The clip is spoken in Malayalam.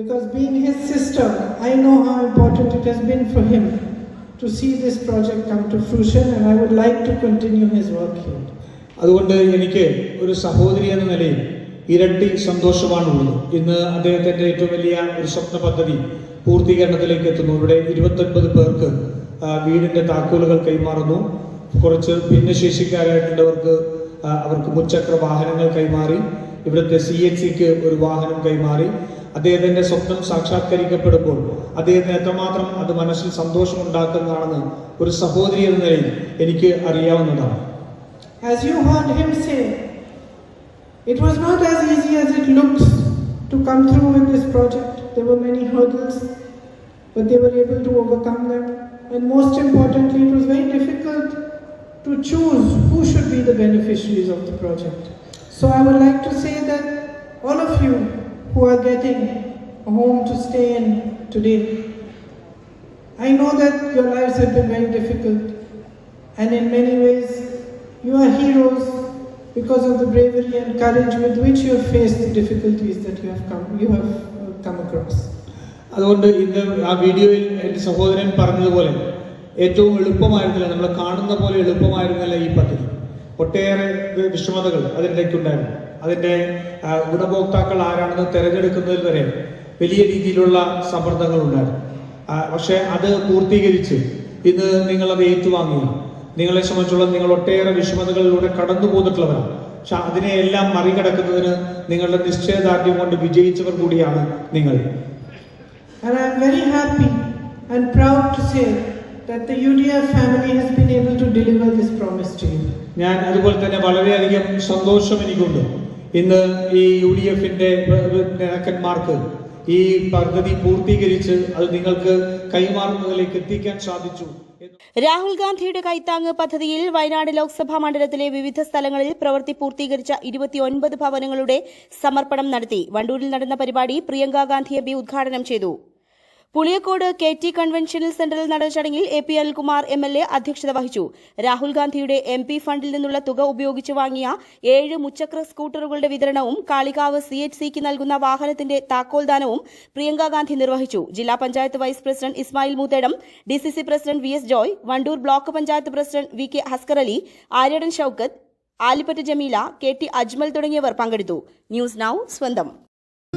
Because being his sister, I know how important it has been for him to see this project come to fruition, and I would like to continue his work here. അതുകൊണ്ട് എനിക്ക് ഒരു സഹോദരി എന്ന നിലയിൽ ഇരട്ടി സന്തോഷമാണുള്ളത്. ഇന്ന് അദ്ദേഹത്തിന്റെ ഏറ്റവും വലിയ ഒരു സ്വപ്ന പദ്ധതി പൂർത്തീകരണത്തിലേക്ക് എത്തുന്നു. ഇവിടെ ഇരുപത്തൊൻപത് പേർക്ക് വീടിന്റെ താക്കോലുകൾ കൈമാറുന്നു. കുറച്ച് ഭിന്നശേഷിക്കാരായിട്ടുള്ളവർക്ക് അവർക്ക് മുച്ചക്ര വാഹനങ്ങൾ കൈമാറി. ഇവിടുത്തെ സി എച്ച് സിക്ക് ഒരു വാഹനം കൈമാറി. അദ്ദേഹത്തിന്റെ സ്വപ്നം സാക്ഷാത്കരിക്കപ്പെടുമ്പോൾ അദ്ദേഹത്തിന് എത്രമാത്രം അത് മനസ്സിൽ സന്തോഷമുണ്ടാക്കുന്നതാണെന്ന് ഒരു സഹോദരി എന്ന നിലയിൽ എനിക്ക് അറിയാവുന്നതാണ് As you heard him say, it was not as easy as it looks to come through with this project. There were many hurdles, but they were able to overcome them. And most importantly, it was very difficult to choose who should be the beneficiaries of the project. So I would like to say that all of you who are getting a home to stay in today, I know that your lives have been very difficult, and in many ways, you are heroes because of the bravery and courage with which you have faced the difficulties that you have come, you have uh, come across. അതുകൊണ്ട് ഇന്ന് ആ വീഡിയോയിൽ എൻ്റെ സഹോദരൻ പറഞ്ഞതുപോലെ ഏറ്റവും എളുപ്പമായിരുന്നില്ല നമ്മൾ കാണുന്ന പോലെ എളുപ്പമായിരുന്നില്ല ഈ പദ്ധതി ഒട്ടേറെ വി- വിഷമതകൾ അതിനിടയ്ക്കുണ്ടായിരുന്നു അതിന്റെ ഗുണഭോക്താക്കൾ ആരാണെന്ന് തിരഞ്ഞെടുക്കുന്നതിൽ വരെ വലിയ രീതിയിലുള്ള സമ്മർദ്ദങ്ങൾ ഉണ്ടായിരുന്നു. പക്ഷെ അത് പൂർത്തീകരിച്ച് ഇന്ന് നിങ്ങളത് ഏറ്റുവാങ്ങുക. നിങ്ങളെ സംബന്ധിച്ചുള്ള നിങ്ങൾ ഒട്ടേറെ വിഷമതകളിലൂടെ കടന്നു പോന്നിട്ടുള്ളവരാണ്. പക്ഷെ അതിനെയെല്ലാം മറികടക്കുന്നതിന് നിങ്ങളുടെ നിശ്ചയദാർഢ്യം കൊണ്ട് വിജയിച്ചവർ കൂടിയാണ് നിങ്ങൾ. And I am very happy and proud to say that the UDF family has been able to deliver this promise to you. ഞാൻ അതുപോലെ തന്നെ വളരെയധികം സന്തോഷം എനിക്കുണ്ട്. ഇന്ന് ഈ യു ഡി എഫിന്റെ നേതാക്കന്മാർക്ക് ഈ പദ്ധതി പൂർത്തീകരിച്ച് അത് നിങ്ങൾക്ക് കൈമാറുന്നതിലേക്ക് എത്തിക്കാൻ സാധിച്ചു. രാഹുൽ ഗാന്ധിയുടെ കൈത്താങ് പദ്ധതിയിൽ വയനാട് ലോക്സഭാ മണ്ഡലത്തിലെ വിവിധ സ്ഥലങ്ങളിൽ പ്രവൃത്തി പൂർത്തീകരിച്ച ഇരുപത്തിയൊൻപത് ഭവനങ്ങളുടെ സമർപ്പണം നടത്തി. വണ്ടൂരിൽ നടന്ന പരിപാടി പ്രിയങ്കാ ഗാന്ധി എം ഉദ്ഘാടനം ചെയ്തു. പുളിയക്കോട് കെ ടി കൺവെൻഷനൽ സെന്ററിൽ നടന്ന ചടങ്ങിൽ A P Anilkumar M L A അധ്യക്ഷത വഹിച്ചു. രാഹുൽ ഗാന്ധിയുടെ എം പി ഫണ്ടിൽ നിന്നുള്ള തുക ഉപയോഗിച്ച് വാങ്ങിയ ഏഴ് മുച്ചക്ര സ്കൂട്ടറുകളുടെ വിതരണവും കാളികാവ് സി എച്ച് സിക്ക് നൽകുന്ന വാഹനത്തിന്റെ താക്കോൽദാനവും പ്രിയങ്ക ഗാന്ധി നിർവഹിച്ചു. ജില്ലാ panchayat vice president Ismail Moothedam D C C president V S Joy Wandoor block panchayat president V K Haskar Ali Aryadan Shoukath Alippatt Jameela K T Ajmal തുടങ്ങിയവർ പങ്കെടുത്തു. ന്യൂസ് നൌ സ്വന്തം.